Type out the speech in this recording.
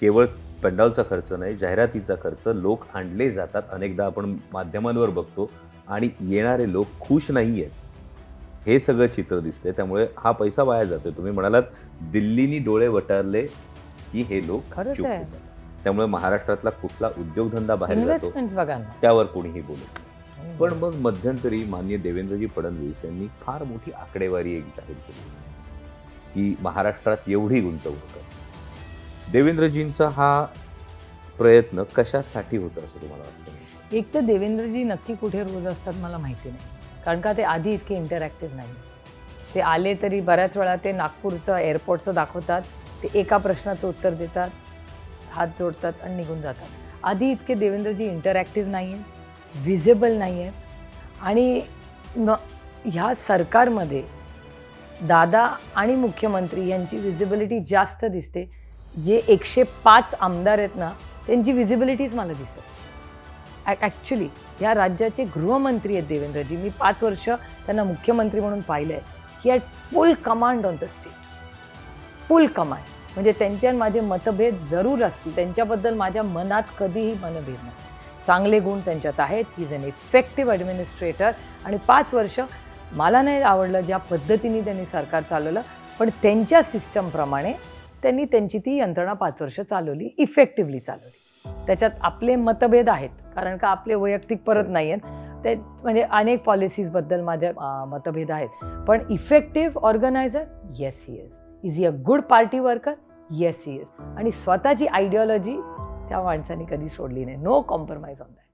केवळ पेंडॉलचा खर्च नाही जाहिरातीचा खर्च. लोक आणले जातात. अनेकदा आपण माध्यमांवर बघतो आणि येणारे लोक खुश नाही आहेत हे सगळं चित्र दिसते त्यामुळे हा पैसा वाया जातोय. तुम्ही म्हणालात दिल्लीनी डोळे वटारले की हे लोक खरंच त्यामुळे महाराष्ट्रातला कुठला उद्योगधंदा बाहेर जातो त्यावर कोणीही बोलत पण मग मध्यंतरी मान्य देवेंद्रजी फडणवीस यांनी फार मोठी आकडेवारी एक जाहीर केली. की महाराष्ट्रात एवढी गुंतवणूक देवेंद्रजींचा हा प्रयत्न कशासाठी होता असं तुम्हाला वाटतं? एक तर देवेंद्रजी नक्की कुठे रोज असतात मला माहिती नाही. कारण का ते आधी इतके इंटरॅक्टिव्ह नाही. ते आले तरी बऱ्याच वेळा ते नागपूरचं एअरपोर्टचं दाखवतात. ते एका प्रश्नाचं उत्तर देतात हात जोडतात आणि निघून जातात. आधी इतके देवेंद्रजी इंटरॅक्टिव्ह नाही आहेत विजिबल नाही आहेत आणि न ह्या सरकारमध्ये दादा आणि मुख्यमंत्री यांची विजिबिलिटी जास्त दिसते. जे एकशे पाच आमदार आहेत ना त्यांची विजिबिलिटीच मला दिसत. ॲक्च्युली या राज्याचे गृहमंत्री आहेत देवेंद्रजी. मी पाच वर्ष त्यांना मुख्यमंत्री म्हणून पाहिलं आहे की at full command on the state full command म्हणजे त्यांचे आणि माझे मतभेद जरूर असतील. त्यांच्याबद्दल माझ्या मनात कधीही मनभेद नाही. चांगले गुण त्यांच्यात आहेत. He is an effective administrator आणि पाच वर्ष मला नाही आवडलं ज्या पद्धतीने त्यांनी सरकार चालवलं पण त्यांच्या सिस्टमप्रमाणे त्यांनी त्यांची ती यंत्रणा पाच वर्ष चालवली इफेक्टिव्हली चालवली. त्याच्यात आपले मतभेद आहेत कारण का आपले वैयक्तिक परत नाही आहेत ते म्हणजे अनेक पॉलिसीजबद्दल माझ्या मतभेद आहेत. पण effective organiser yes he is is he a good party worker yes he is आणि स्वतःची आयडिओलॉजी त्या माणसाने कधी सोडली नाही. No compromise on that